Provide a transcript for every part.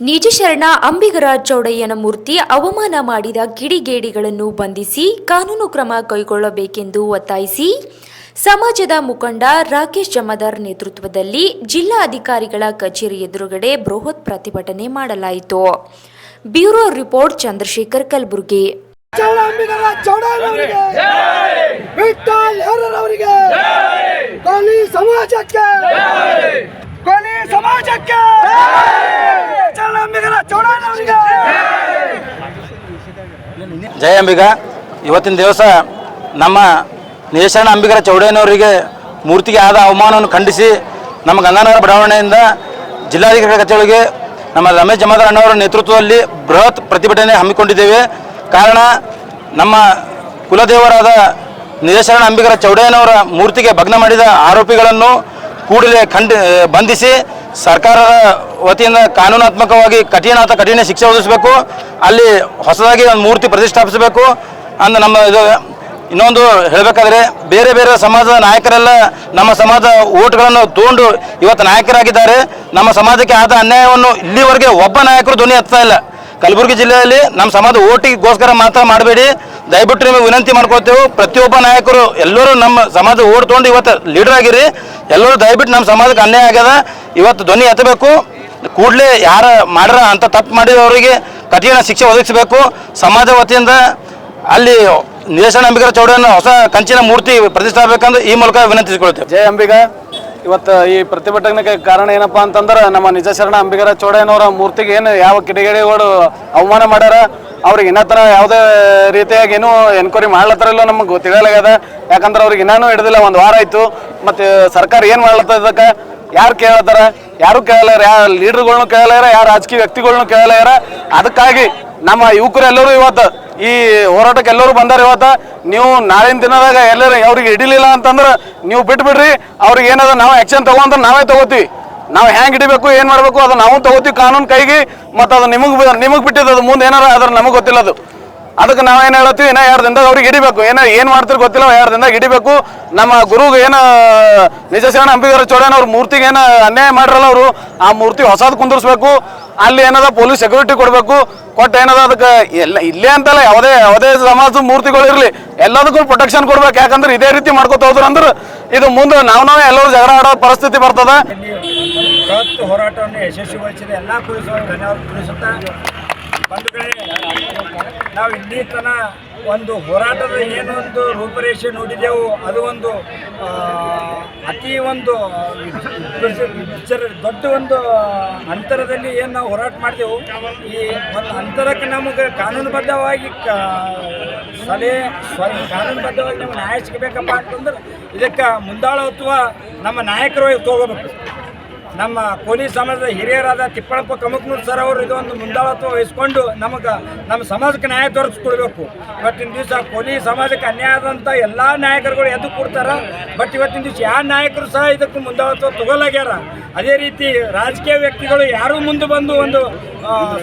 ನಿಜಶರಣ ಅಂಬಿಗರ ಚೌಡಯ್ಯನ ಮೂರ್ತಿ ಅವಮಾನ ಮಾಡಿದ ಕಿಡಿಗೇಡಿಗಳನ್ನು ಬಂಧಿಸಿ ಕಾನೂನು ಕ್ರಮ ಕೈಗೊಳ್ಳಬೇಕೆಂದು ಒತ್ತಾಯಿಸಿ ಸಮಾಜದ ಮುಖಂಡ ರಾಕೇಶ್ ಜಮದಾರ್ ನೇತೃತ್ವದಲ್ಲಿ ಜಿಲ್ಲಾ ಅಧಿಕಾರಿಗಳ ಕಚೇರಿ ಎದುರುಗಡೆ ಬೃಹತ್ ಪ್ರತಿಭಟನೆ ಮಾಡಲಾಯಿತು. Bureau report Chandrashekhar Kalaburagi. ಸಮಾಜಕ್ಕೆ. ಜಯ ಅಂಬಿಗ. ಇವತ್ತಿನ ದಿವಸ ನಮ್ಮ ನೇಷಣ ಅಂಬಿಗರ ಚೌಡಯ್ಯನವರಿಗೆ ಮೂರ್ತಿಗೆ ಆದ ಅವಮಾನವನ್ನು ಖಂಡಿಸಿ ನಮ್ಮ ಗಂಗಾನಗರ ಬಡಾವಣೆಯಿಂದ ಜಿಲ್ಲಾಧಿಕಾರಿ ಕಚೇರಿಗೆ ನಮ್ಮ ರಮೇಶ್ ಜಮಾದಾರ್ ಅಣ್ಣವರ ನೇತೃತ್ವದಲ್ಲಿ ಬೃಹತ್ ಪ್ರತಿಭಟನೆ ಹಮ್ಮಿಕೊಂಡಿದ್ದೇವೆ. ಕಾರಣ ನಮ್ಮ ಕುಲದೇವರಾದ ನಿರೇಶರಣ ಅಂಬಿಗರ ಚೌಡಯ್ಯನವರ ಮೂರ್ತಿಗೆ ಭಗ್ನ ಮಾಡಿದ ಆರೋಪಿಗಳನ್ನು ಕೂಡಲೇ ಖಂಡಿ, ಬಂಧಿಸಿ ಸರ್ಕಾರದ ವತಿಯಿಂದ ಕಾನೂನಾತ್ಮಕವಾಗಿ ಕಠಿಣ ಅಥವಾ ಕಠಿಣ ಶಿಕ್ಷೆ ಒದಗಿಸಬೇಕು. ಅಲ್ಲಿ ಹೊಸದಾಗಿ ಒಂದು ಮೂರ್ತಿ ಪ್ರತಿಷ್ಠಾಪಿಸಬೇಕು. ಅಂದ ನಮ್ಮ ಇದು ಇನ್ನೊಂದು ಹೇಳಬೇಕಾದ್ರೆ ಬೇರೆ ಬೇರೆ ಸಮಾಜದ ನಾಯಕರೆಲ್ಲ ನಮ್ಮ ಸಮಾಜ ಓಟ್ಗಳನ್ನು ತಗೊಂಡು ಇವತ್ತು ನಾಯಕರಾಗಿದ್ದಾರೆ. ನಮ್ಮ ಸಮಾಜಕ್ಕೆ ಆದ ಅನ್ಯಾಯವನ್ನು ಇಲ್ಲಿವರೆಗೆ ಒಬ್ಬ ನಾಯಕರು ಧ್ವನಿ ಹತ್ತಾ ಇಲ್ಲ. ಕಲಬುರಗಿ ಜಿಲ್ಲೆಯಲ್ಲಿ ನಮ್ಮ ಸಮಾಜ ಓಟಿಗೋಸ್ಕರ ಮಾತ್ರ ಮಾಡಬೇಡಿ. ದಯವಿಟ್ಟು ನಿಮಗೆ ವಿನಂತಿ ಮಾಡ್ಕೋತೇವೆ ಪ್ರತಿಯೊಬ್ಬ ನಾಯಕರು ಎಲ್ಲರೂ ನಮ್ಮ ಸಮಾಜ ಓಟ್ ತೊಗೊಂಡು ಇವತ್ತು ಲೀಡರ್ ಆಗಿರಿ. ಎಲ್ಲರೂ ದಯವಿಟ್ಟು ನಮ್ಮ ಸಮಾಜಕ್ಕೆ ಅನ್ಯಾಯ ಆಗ್ಯದ. ಇವತ್ತು ಧ್ವನಿ ಎತ್ತಬೇಕು. ಕೂಡಲೇ ಯಾರ ಮಾಡ್ರ ಅಂತ ತಪ್ಪು ಮಾಡಿದವರಿಗೆ ಕಠಿಣ ಶಿಕ್ಷೆ ಒದಗಿಸಬೇಕು. ಸಮಾಜ ವತಿಯಿಂದ ಅಲ್ಲಿ ನಿದೇಶನ ಅಂಬಿಗರ ಚೌಡಿಯನ್ನು ಹೊಸ ಕಂಚಿನ ಮೂರ್ತಿ ಪ್ರತಿಷ್ಠಾಪಬೇಕಂದ್ರೆ ಈ ಮೂಲಕ ವಿನಂತಿಸಿಕೊಳ್ತೇವೆ. ಜಯ ಅಂಬಿಗ. ಇವತ್ತು ಈ ಪ್ರತಿಭಟನೆಗೆ ಕಾರಣ ಏನಪ್ಪ ಅಂತಂದ್ರೆ ನಮ್ಮ ನಿಜ ಶರಣ ಅಂಬಿಗರ ಚೌಡಯ್ಯನವರ ಮೂರ್ತಿಗೆ ಏನು ಯಾವ ಕಿಡಿಗೇಡಿಗಳು ಅವಮಾನ ಮಾಡ್ಯಾರ? ಅವ್ರಿಗೆ ಇನ್ನೂ ಥರ ಯಾವುದೇ ರೀತಿಯಾಗಿ ಏನೂ ಎನ್ಕ್ವೈರಿ ಮಾಡ್ಲತ್ತಾರಲ್ಲ ನಮಗೆ ತಿಳಿಯಲಾಗ್ಯದ ಯಾಕಂದ್ರೆ ಅವ್ರಿಗೆ ಇನ್ನೂ ಹಿಡಿದಿಲ್ಲ, ಒಂದು ವಾರ ಆಯಿತು. ಮತ್ತು ಸರ್ಕಾರ ಏನು ಮಾಡ್ಲತ್ತದಕ್ಕೆ ಯಾರು ಕೇಳತ್ತಾರ? ಯಾರು ಕೇಳಲಾರ ಯಾರ ಲೀಡರ್ಗಳ್ನು ಕೇಳಲಾರ ಯಾರ ರಾಜಕೀಯ ವ್ಯಕ್ತಿಗಳ್ನು ಕೇಳಲಾರ ಅದಕ್ಕಾಗಿ ನಮ್ಮ ಯುವಕರು ಎಲ್ಲರೂ ಇವತ್ತು ಈ ಹೋರಾಟಕ್ಕೆ ಎಲ್ಲರೂ ಬಂದಾರ ಇವತ್ತು. ನೀವು ನಾಳಿನ ದಿನದಾಗ ಎಲ್ಲರೂ ಅವ್ರಿಗೆ ಹಿಡಿಲಿಲ್ಲ ಅಂತಂದ್ರೆ ನೀವು ಬಿಟ್ಬಿಡ್ರಿ. ಅವ್ರಿಗೆ ಏನದ ನಾವು ಆ್ಯಕ್ಷನ್ ತಗೊಂದ್ರೆ ನಾವೇ ತಗೋತೀವಿ. ನಾವು ಹೆಂಗೆ ಹಿಡಿಬೇಕು, ಏನು ಮಾಡಬೇಕು, ಅದು ನಾವು ತಗೋತೀವಿ ಕಾನೂನು ಕೈಗೆ. ಮತ್ತು ಅದು ನಿಮಗೆ ನಿಮಗೆ ಬಿಟ್ಟಿದ್ದು ಅದು ಮುಂದೆ ಏನಾರ ಅದ್ರ ನಮಗೆ ಗೊತ್ತಿಲ್ಲ ಅದು. ಅದಕ್ಕೆ ನಾವೇನು ಹೇಳತ್ತೀವಿ ಏನೋ ಎರಡು ದಿನದಾಗ ಅವ್ರಿಗೆ ಹಿಡಿಬೇಕು. ಏನೋ ಏನು ಮಾಡ್ತಿರೋ ಗೊತ್ತಿಲ್ಲ ಎರಡು ದಿನದಾಗ ಹಿಡಿಬೇಕು. ನಮ್ಮ ಗುರುಗೆ ಏನು ನಿಜಸೇನ ಅಂಬಿಗರ ಚೌಡನ ಅವ್ರ ಮೂರ್ತಿಗೆ ಏನು ಅನ್ಯಾಯ ಮಾಡಿರಲ್ಲ ಅವರು, ಆ ಮೂರ್ತಿ ಹೊಸದು ಕುಂದಿರ್ಸ್ಬೇಕು. ಅಲ್ಲಿ ಏನದ ಪೊಲೀಸ್ ಸೆಕ್ಯೂರಿಟಿ ಕೊಡಬೇಕು. ಕೊಟ್ಟು ಏನದ ಅದಕ್ಕೆ, ಎಲ್ಲ ಇಲ್ಲೇ ಅಂತಲ್ಲ, ಯಾವುದೇ ಯಾವುದೇ ಸಮಾಜದ ಮೂರ್ತಿಗಳು ಇರಲಿ. ಎಲ್ಲದಕ್ಕೂ ಪ್ರೊಟೆಕ್ಷನ್ ಕೊಡ್ಬೇಕು. ಯಾಕಂದ್ರೆ ಇದೇ ರೀತಿ ಮಾಡ್ಕೊತ ಹೋದ್ರು ಅಂದ್ರೆ, ಇದು ಮುಂದೆ ನಾವು ನಾವೇ ಎಲ್ಲರೂ ಜಗಳ ಆಡೋ ಪರಿಸ್ಥಿತಿ ಬರ್ತದೆ. ಹೋರಾಟವನ್ನು ಯಶಸ್ವಿಗೊಳಿಸಿದ ಎಲ್ಲ ಪೊಲೀಸರು ಧನ್ಯವಾದ ಬಂಧುಗಳೇ, ನಾವು ಇಲ್ಲಿ ಒಂದು ಹೋರಾಟದ ಏನೊಂದು ರೂಪರೇಷೆ ನೋಡಿದೆವು, ಅದು ಒಂದು ಅತಿ ಒಂದು ದೊಡ್ಡ ಒಂದು ಅಂತರದಲ್ಲಿ ಏನು ನಾವು ಹೋರಾಟ ಮಾಡಿದೆವು, ಈ ಒಂದು ಅಂತರಕ್ಕೆ ನಮಗೆ ಕಾನೂನುಬದ್ಧವಾಗಿ ಸಲಹೆ ಕಾನೂನುಬದ್ಧವಾಗಿ ನಮ್ಗೆ ನ್ಯಾಯ ಸಿಗಬೇಕಪ್ಪ ಅಂತಂದ್ರೆ ಇದಕ್ಕೆ ಮುಂದಾಳತ್ವ ನಮ್ಮ ನಾಯಕರು ತಗೋಬೇಕು. ನಮ್ಮ ಕೋಲಿ ಸಮಾಜದ ಹಿರಿಯರಾದ ತಿಪ್ಪಳಪ್ಪ ಕಮಕ್ನೂರ್ ಸರ್ ಅವರು ಇದೊಂದು ಮುಂದಾಳತ್ವ ವಹಿಸ್ಕೊಂಡು ನಮಗೆ ನಮ್ಮ ಸಮಾಜಕ್ಕೆ ನ್ಯಾಯ ತೋರಿಸ್ಕೊಡ್ಬೇಕು. ಇವತ್ತಿನ ದಿವಸ ಕೋಲಿ ಸಮಾಜಕ್ಕೆ ಅನ್ಯಾಯ ಆದಂಥ ಎಲ್ಲ ನಾಯಕರುಗಳು ಎದ್ದು ಕೊಡ್ತಾರ. ಬಟ್ ಇವತ್ತಿನ ದಿವಸ ಯಾವ ನಾಯಕರು ಸಹ ಇದಕ್ಕೆ ಮುಂದಾಳತ್ವ ತಗೊಲಾಗ್ಯಾರ ಅದೇ ರೀತಿ ರಾಜಕೀಯ ವ್ಯಕ್ತಿಗಳು ಯಾರೂ ಮುಂದೆ ಬಂದು ಒಂದು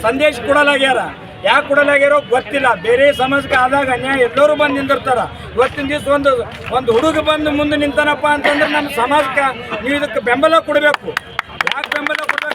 ಸಂದೇಶ ಕೊಡಲಾಗ್ಯಾರ. ಯಾಕೆ ಕೊಡಲಾಗಿರೋ ಗೊತ್ತಿಲ್ಲ. ಬೇರೆ ಸಮಾಜಕ್ಕೆ ಆದಾಗ ಅನ್ಯಾಯ ಎಲ್ಲರೂ ಬಂದು ನಿಂತಿರ್ತಾರೆ ಇವತ್ತಿನ ದಿವಸ ಒಂದು ಒಂದು ಹುಡುಗ ಬಂದು ಮುಂದೆ ನಿಂತಾನಪ್ಪ ಅಂತಂದ್ರೆ ನಮ್ಮ ಸಮಾಜಕ್ಕೆ ನೀವು ಇದಕ್ಕೆ ಬೆಂಬಲ ಕೊಡಬೇಕು. ಯಾಕೆ ಬೆಂಬಲ ಕೊಡ್ಬೇಕು